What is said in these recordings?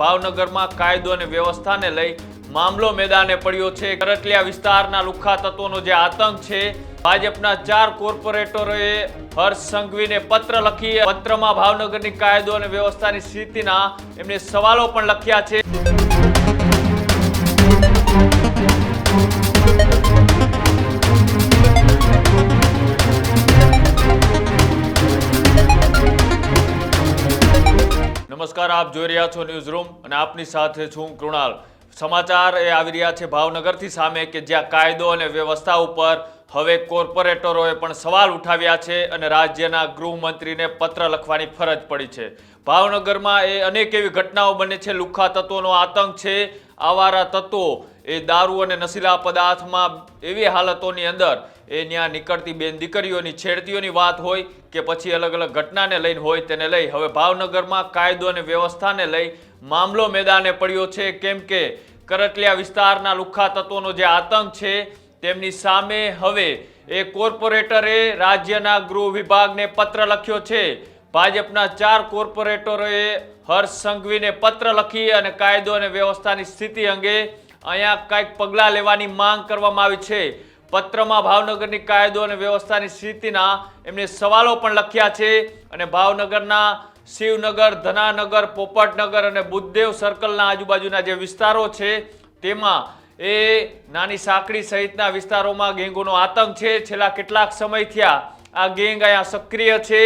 ભાવનગરમાં કાયદો અને વ્યવસ્થાને લઈ મામલો મેદાને પડ્યો છે. કરટલિયા વિસ્તારના લુખ્ખા તત્વોનો જે આતંક છે, ભાજપના ચાર કોર્પોરેટરોએ હર્ષ સંઘવીને પત્ર લખી પત્રમાં ભાવનગરની કાયદો અને વ્યવસ્થાની સ્થિતિના એમને સવાલો પણ લખ્યા છે. નમસ્કાર, આપ જોઈ રહ્યા છો ન્યૂઝ રૂમ અને આપની સાથે છું કૃણાલ. સમાચાર એ આવી રહ્યા છે ભાવનગરથી સામે કે જ્યાં કાયદો અને વ્યવસ્થા ઉપર હવે કોર્પોરેટરોએ પણ સવાલ ઉઠાવ્યા છે અને રાજ્યના ગૃહમંત્રીને પત્ર લખવાની ફરજ પડી છે. ભાવનગરમાં એ અનેક એવી ઘટનાઓ બને છે. લુખ્ખા તત્વોનો આતંક છે. આવારા તત્વો એ દારૂ અને નશીલા પદાર્થમાં એવી હાલતોની અંદર એ ત્યાં નીકળતી બેન દીકરીઓની, છેડતીઓની વાત હોય કે પછી અલગ અલગ ઘટનાને લઈને હોય તેને લઈ. હવે ભાવનગરમાં કાયદો અને વ્યવસ્થાને લઈ મામલો મેદાને પડ્યો છે. કેમ કે કરટલિયા વિસ્તારના લુખ્ખા તત્વોનો જે આતંક છે તેમની સામે હવે એ કોર્પોરેટરે રાજ્યના ગૃહ વિભાગને પત્ર લખ્યો છે. ભાજપના ચાર કોર્પોરેટરોએ હર્ષ સંઘવીને પત્ર લખી અને કાયદો અને વ્યવસ્થાની સ્થિતિ અંગે અહીંયા કંઈક પગલાં લેવાની માંગ કરવામાં આવી છે. પત્રમાં ભાવનગરની કાયદો અને વ્યવસ્થાની સ્થિતિના એમને સવાલો પણ લખ્યા છે અને ભાવનગરના શિવનગર, ધનાનગર, પોપટનગર અને બુદ્ધદેવ સર્કલના આજુબાજુના જે વિસ્તારો છે, તેમાં એ નાની સાંકડી સહિતના વિસ્તારોમાં ગેંગોનો આતંક છે. છેલ્લા કેટલાક સમય થયા આ ગેંગ અહીંયા સક્રિય છે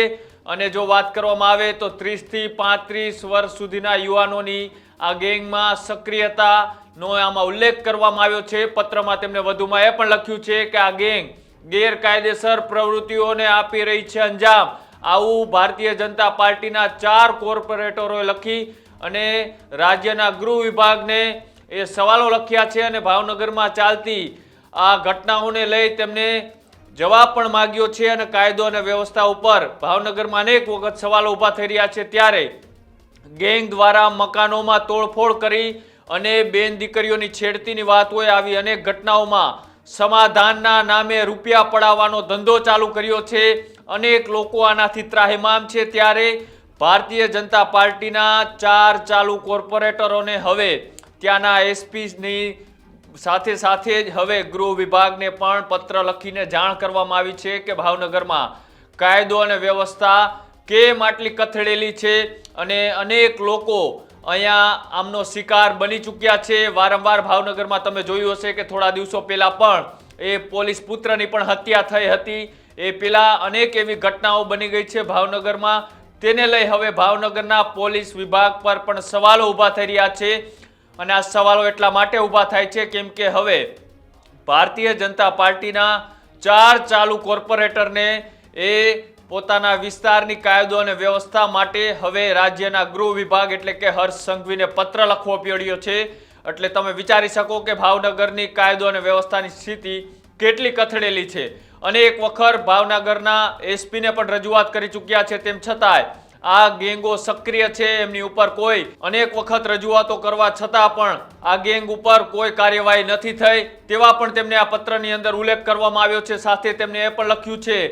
અને જો વાત કરવામાં આવે તો ત્રીસથી પાંત્રીસ વર્ષ સુધીના યુવાનોની આ ગેંગમાં સક્રિયતાનો આમાં ઉલ્લેખ કરવામાં આવ્યો છે. પત્રમાં તેમણે વધુમાં એ પણ લખ્યું છે કે આ ગેંગ ગેરકાયદેસર પ્રવૃત્તિઓને આપી રહી છે અંજામ. આવું ભારતીય જનતા પાર્ટીના ચાર કોર્પોરેટરોએ લખી અને રાજ્યના ગૃહ વિભાગને એ સવાલો લખ્યા છે અને ભાવનગરમાં ચાલતી આ ઘટનાઓને લઈ તેમને જવાબ પણ માગ્યો છે અને કાયદો અને વ્યવસ્થા ઉપર ભાવનગરમાં અનેક વખત સવાલો ઊભા થઈ રહ્યા છે. ત્યારે ગેંગ દ્વારા મકાનોમાં તોડફોડ કરી અને બેન દીકરીઓની છેડતીની વાત હોય આવી અનેક ઘટનાઓમાં સમાધાનના નામે રૂપિયા પડાવવાનો ધંધો ચાલુ કર્યો છે. અનેક લોકો આનાથી ત્રાહિમામ છે. ત્યારે ભારતીય જનતા પાર્ટીના ચાર ચાલુ કોર્પોરેટરોને હવે ત્યાંના એસપીની સાથે સાથે જ હવે ગૃહ વિભાગને પણ પત્ર લખીને જાણ કરવામાં આવી છે કે ભાવનગરમાં કાયદો અને વ્યવસ્થા કેમ આટલી કથળેલી છે. અને અનેક લોકો અહીંયા આમનો શિકાર બની ચૂક્યા છે. વારંવાર ભાવનગરમાં તમે જોયું હશે કે થોડા દિવસો પહેલાં પણ એ પોલીસ પુત્રની પણ હત્યા થઈ હતી. એ પેલા અનેક એવી ઘટનાઓ બની ગઈ છે ભાવનગરમાં. તેને લઈ હવે ભાવનગરના પોલીસ વિભાગ પર પણ સવાલો ઊભા થઈ રહ્યા છે. અને આ સવાલો એટલા માટે ઊભા થાય છે કેમ કે હવે ભારતીય જનતા પાર્ટીના ચાર ચાલુ કોર્પોરેટરને એ પોતાના વિસ્તારની કાયદો અને વ્યવસ્થા માટે હવે રાજ્યના ગૃહ વિભાગ એટલે કે હર્ષ સંઘવીને પત્ર લખવો પડ્યો છે. એટલે તમે વિચારી શકો કે ભાવનગરની કાયદો અને વ્યવસ્થાની સ્થિતિ કેટલી કથળેલી છે. અને એક વખત ભાવનગરના એસપીને પણ રજૂઆત કરી ચૂક્યા છે. તેમ છતાંય આ ગેંગો સક્રિય છે એમની ઉપર કોઈ અનેક વખત રજૂઆતો કરવા છતાં પણ આ ગેંગ ઉપર કોઈ કાર્યવાહી નથી થઈ. તેવા પણ તેમને આ પત્રની અંદર ઉલ્લેખ કરવામાં આવ્યો છે. સાથે તેમને એ પણ લખ્યું છે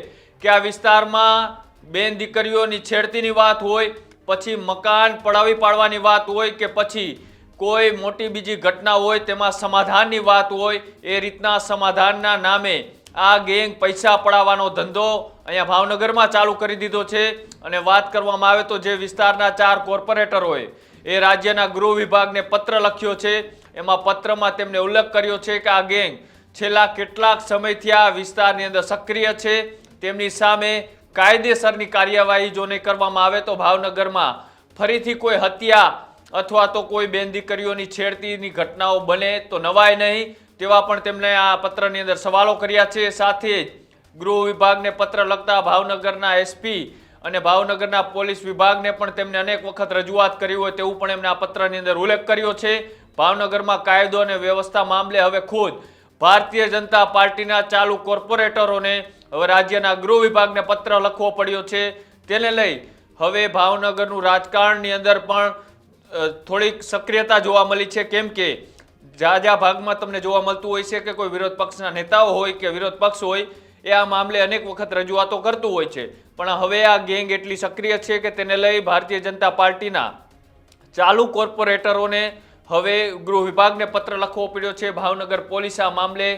કે આ વિસ્તારમાં બેન દીકરીઓની છેડતીની વાત હોય, પછી મકાન પડાવી પાડવાની વાત હોય કે પછી કોઈ મોટી બીજી ઘટના હોય તેમાં સમાધાનની વાત હોય, એ રીતના સમાધાનના નામે આ ગેંગ પૈસા પડાવવાનો ધંધો અહીંયા ભાવનગરમાં ચાલુ કરી દીધો છે. અને વાત કરવામાં આવે તો જે વિસ્તારના ચાર કોર્પોરેટરોએ એ રાજ્યના ગૃહ વિભાગને પત્ર લખ્યો છે. એમાં પત્રમાં તેમણે ઉલ્લેખ કર્યો છે કે આ ગેંગ છેલ્લા કેટલાક સમયથી આ વિસ્તારની અંદર સક્રિય છે. તેમની સામે કાયદેસરની કાર્યવાહી જોને કરવામાં આવે તો ભાવનગરમાં ફરીથી કોઈ હત્યા અથવા તો કોઈ બેન દીકરીઓની છેડતીની ઘટનાઓ બને તો નવાય નહીં તેવા પણ તેમણે આ પત્રની અંદર સવાલો કર્યા છે. સાથે જ ગૃહ વિભાગને પત્ર લખતા ભાવનગરના એસપી અને ભાવનગરના પોલીસ વિભાગને પણ તેમને અનેક વખત રજૂઆત કરી હોય તેવું પણ એમને આ પત્રની અંદર ઉલ્લેખ કર્યો છે. ભાવનગરમાં કાયદો અને વ્યવસ્થા મામલે હવે ખુદ ભારતીય જનતા પાર્ટીના ચાલુ કોર્પોરેટરોને હવે રાજ્યના ગૃહ વિભાગને પત્ર લખવો પડ્યો છે. તેને લઈ હવે ભાવનગરનું રાજકારણની અંદર પણ થોડીક સક્રિયતા જોવા મળી છે. કેમ કે જ્યાં ભાગમાં તમને જોવા મળતું હોય છે કે કોઈ વિરોધ પક્ષના નેતાઓ હોય કે વિરોધ પક્ષ હોય, એ આ મામલે અનેક વખત રજૂઆતો કરતું હોય છે. પણ હવે આ ગેંગ એટલી સક્રિય છે કે તેને લઈ ભારતીય જનતા પાર્ટીના ચાલુ કોર્પોરેટરોને હવે ગૃહ વિભાગને પત્ર લખવો પડ્યો છે, ભાવનગર પોલીસ આ મામલે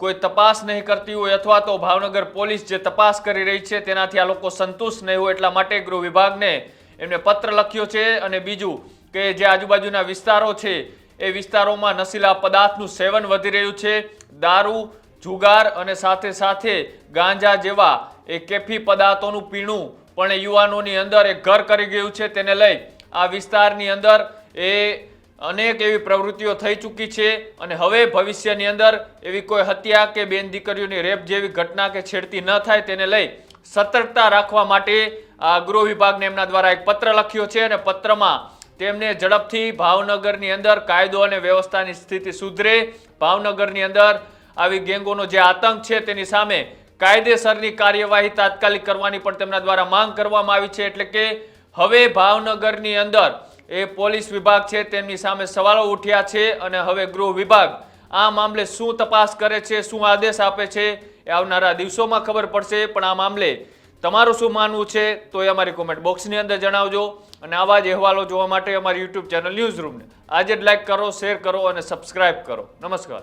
કોઈ તપાસ નહીં કરતી હોય અથવા તો ભાવનગર પોલીસ જે તપાસ કરી રહી છે તેનાથી આ લોકો સંતુષ્ટ નહીં હોય એટલા માટે ગૃહ વિભાગને એમને પત્ર લખ્યો છે અને બીજું કે જે આજુબાજુના વિસ્તારો છે એ વિસ્તારોમાં નશીલા પદાર્થનું સેવન વધી રહ્યું છે, દારૂ, જુગાર અને સાથે સાથે ગાંજા જેવા એ કેફી પદાર્થોનું પીણું પણ એ યુવાનોની અંદર એક ઘર કરી ગયું છે. તેને લઈ આ વિસ્તારની અંદર એ અનેક એવી પ્રવૃત્તિઓ થઈ ચૂકી છે અને હવે ભવિષ્યની અંદર એવી કોઈ હત્યા કે બેન દીકરીઓની રેપ જેવી ઘટના કે છેડતી ન થાય તેને લઈ સતર્કતા રાખવા માટે ગૃહ વિભાગને એમના દ્વારા એક પત્ર લખ્યો છે અને પત્રમાં તેમને ઝડપથી ભાવનગરની અંદર કાયદો અને વ્યવસ્થાની સ્થિતિ સુધરે ભાવનગરની અંદર આવી ગેંગોનો જે આતંક છે તેની સામે કાયદેસરની કાર્યવાહી તાત્કાલિક કરવાની પણ તેમના દ્વારા માંગ કરવામાં આવી છે એટલે કે હવે ભાવનગરની અંદર એ પોલીસ વિભાગ છે, તેમની સામે સવાલો ઉઠ્યા છે અને હવે ગૃહ વિભાગ આ મામલે શું તપાસ કરે છે, શું આદેશ આપે છે એ આવનારા દિવસોમાં ખબર પડશે. પણ આ મામલે તમારું શું માનવું છે તો એ અમારી કોમેન્ટ બોક્સની અંદર જણાવજો. અને આવા જ અહેવાલો જોવા માટે અમારી યુટ્યુબ ચેનલ ન્યૂઝ રૂમને આજે જ લાઈક કરો શેર કરો અને સબસ્ક્રાઇબ કરો. નમસ્કાર.